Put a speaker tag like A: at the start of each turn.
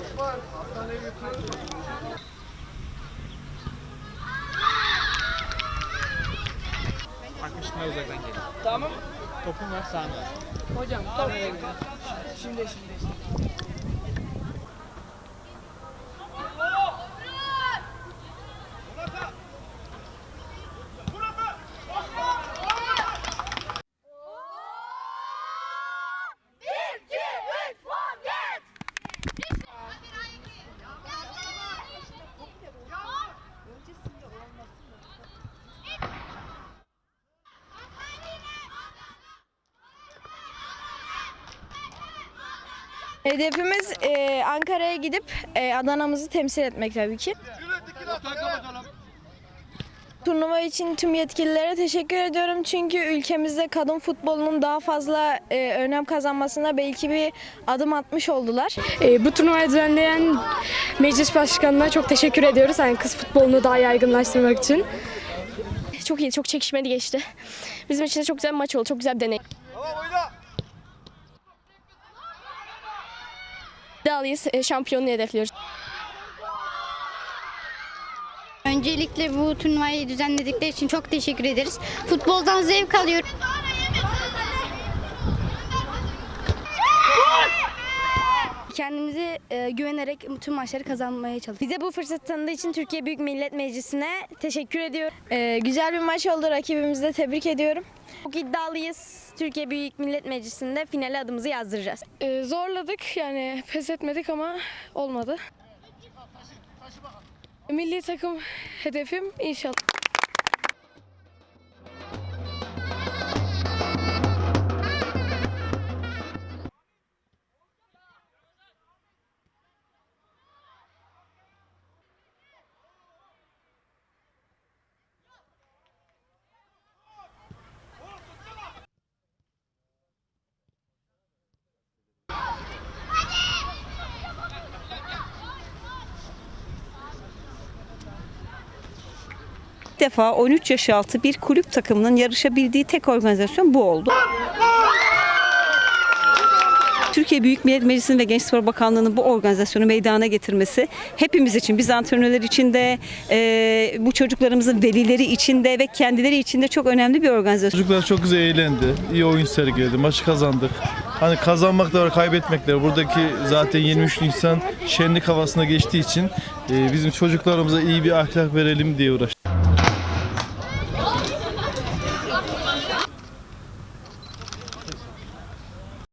A: Osman, hastaneye götürün. Arkadaşlar uzaktan gelin.
B: Tamam.
A: Topun var, sağın var.
B: Hocam, tamam. Şimdi, şimdi, şimdi.
C: Hedefimiz e, Ankara'ya gidip e, Adana'mızı temsil etmek tabii ki. Turnuva için tüm yetkililere teşekkür ediyorum çünkü ülkemizde kadın futbolunun daha fazla e, önem kazanmasına belki bir adım atmış oldular.
D: E, bu turnuvayı düzenleyen meclis başkanına çok teşekkür ediyoruz. Yani kız futbolunu daha yaygınlaştırmak için.
E: Çok iyi, çok çekişmeli geçti. Bizim için de çok güzel bir maç oldu, çok güzel bir deneyim. İddialıyız, e, şampiyonluğu hedefliyoruz.
F: Öncelikle bu turnuvayı düzenledikleri için çok teşekkür ederiz. Futboldan zevk alıyorum.
E: Kendimizi e, güvenerek tüm maçları kazanmaya çalışıyoruz.
C: Bize bu fırsat tanıdığı için Türkiye Büyük Millet Meclisi'ne teşekkür ediyorum. E, güzel bir maç oldu rakibimizi de tebrik ediyorum. Çok iddialıyız. Türkiye Büyük Millet Meclisi'nde finale adımızı yazdıracağız.
D: E, zorladık yani pes etmedik ama olmadı. Milli takım hedefim inşallah.
G: Defa 13 yaş altı bir kulüp takımının yarışabildiği tek organizasyon bu oldu. Türkiye Büyük Millet Meclisi'nin ve Genç Spor Bakanlığı'nın bu organizasyonu meydana getirmesi hepimiz için, biz antrenörler için de, e, bu çocuklarımızın velileri için de ve kendileri için de çok önemli bir organizasyon.
H: Çocuklar çok güzel eğlendi. iyi oyun sergiledi. Maçı kazandık. Hani kazanmak da var, kaybetmek de var. Buradaki zaten 23 Nisan şenlik havasına geçtiği için e, bizim çocuklarımıza iyi bir ahlak verelim diye uğraştık.